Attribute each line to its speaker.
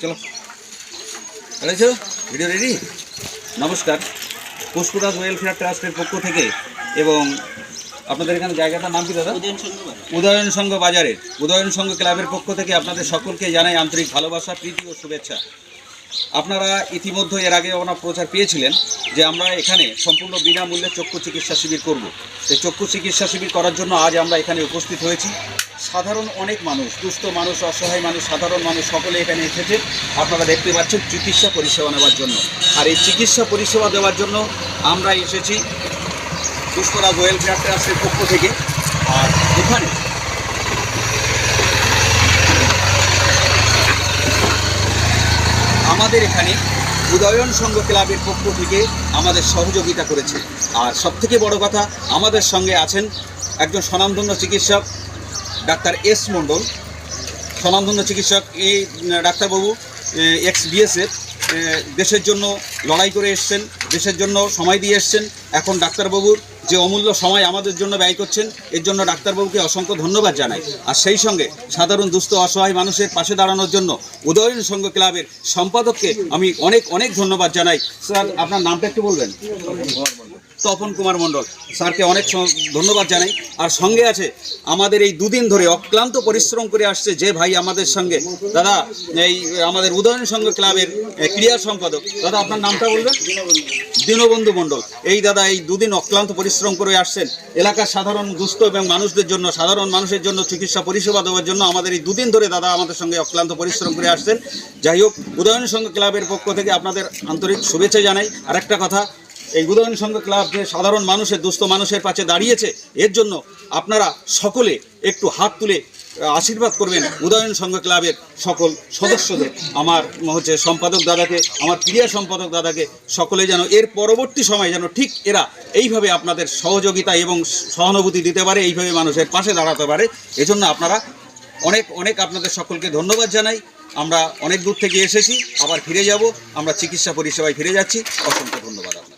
Speaker 1: চলো। আরেছো video ready নমস্কার। Pushparaj welfare ট্রাস্টের পক্ষ থেকে এবং আপনাদের এখানে জায়গাটার নাম কি দাদা? উদয়ন সংঘ বাজারের উদয়ন সংঘ ক্লাবের পক্ষ থেকে আপনাদের সকলকে জানাই আন্তরিক ভালোবাসা প্রীতি ও শুভেচ্ছা। আপনারা ইতিমধ্যে এর আগে ওনার প্রচার পেয়েছিলেন যে আমরা এখানে সম্পূর্ণ বিনামূল্যে চক্ষু চিকিৎসা শিবির করব। সেই চক্ষু চিকিৎসা শিবির করার জন্য আজ আমরা এখানে উপস্থিত হয়েছি। সাধারণ অনেক মানুষ, দুস্থ মানুষ, অসহায় মানুষ, সাধারণ মানুষ সকলে এখানে এসেছে। আপনারা দেখতে পাচ্ছেন চিকিৎসা পরিষেবা নেওয়ার জন্য। আর এই চিকিৎসা পরিষেবা দেওয়ার জন্য আমরা এসেছি পুষ্পরাজ ওয়েলফেয়ার ট্রাস্টের পক্ষ থেকে। আর এখানে আমাদের এখানে উদয়ন সংঘ ক্লাবের পক্ষ থেকে আমাদের সহযোগিতা করেছে। আর সবথেকে বড় কথা, আমাদের সঙ্গে আছেন একজন স্বনামধন্য চিকিৎসক ডাক্তার এস মণ্ডল, স্বনামধন্য চিকিৎসক। এই ডাক্তারবাবু এক্স বিএসএফ দেশের জন্য লড়াই করে এসছেন, দেশের জন্য সময় দিয়ে এসছেন। এখন ডাক্তারবাবুর যে অমূল্য সময় আমাদের জন্য ব্যয় করছেন, এর জন্য ডাক্তারবাবুকে অসংখ্য ধন্যবাদ জানাই। আর সেই সঙ্গে সাধারণ দুস্থ অসহায় মানুষের পাশে দাঁড়ানোর জন্য উদয়ন সংঘ ক্লাবের সম্পাদককে আমি অনেক অনেক ধন্যবাদ জানাই। স্যার, আপনার নামটা একটু বলবেন। তপন কুমার মণ্ডল। স্যারকে অনেক ধন্যবাদ জানাই। আর সঙ্গে আছে আমাদের এই দুদিন ধরে অক্লান্ত পরিশ্রম করে আসছে যে ভাই আমাদের সঙ্গে। দাদা এই আমাদের উদয়ন সংঘ ক্লাবের এ, ক্রীড়া সম্পাদক। দাদা আপনার নামটা বলবেন? দীনবন্ধু মণ্ডল। এই দাদা এই দুদিন অক্লান্ত পরিশ্রম করে আসছেন। এলাকার সাধারণ দুস্থ এবং মানুষদের জন্য সাধারণ মানুষের জন্য চিকিৎসা পরিষেবা দেওয়ার জন্য আমাদের এই দুদিন ধরে দাদা আমাদের সঙ্গে অক্লান্ত পরিশ্রম করে আসছেন। যাই হোক উদয়ন সংঘ ক্লাবের পক্ষ থেকে আপনাদের আন্তরিক শুভেচ্ছা জানাই। আর একটা কথা এই উদয়ন সংঘ ক্লাব যে সাধারণ মানুষের, দুস্থ মানুষের পাশে দাঁড়িয়েছে, এর জন্য আপনারা সকলে একটু হাত তুলে আশীর্বাদ করবেন উদয়ন সংঘ ক্লাবের সকল সদস্যদের। আমার হচ্ছে সম্পাদক দাদাকে, আমার ক্রিয়া সম্পাদক দাদাকে সকলে যেন এর পরবর্তী সময় যেন ঠিক এরা এইভাবে আপনাদের সহযোগিতা এবং সহানুভূতি দিতে পারে, এইভাবে মানুষের পাশে দাঁড়াতে পারে, এজন্য আপনারা অনেক অনেক আপনাদের সকলকে ধন্যবাদ জানাই। আমরা অনেক দূর থেকে এসেছি, আবার ফিরে যাব, আমরা চিকিৎসা পরিষেবায় ফিরে যাচ্ছি। অসংখ্য ধন্যবাদ।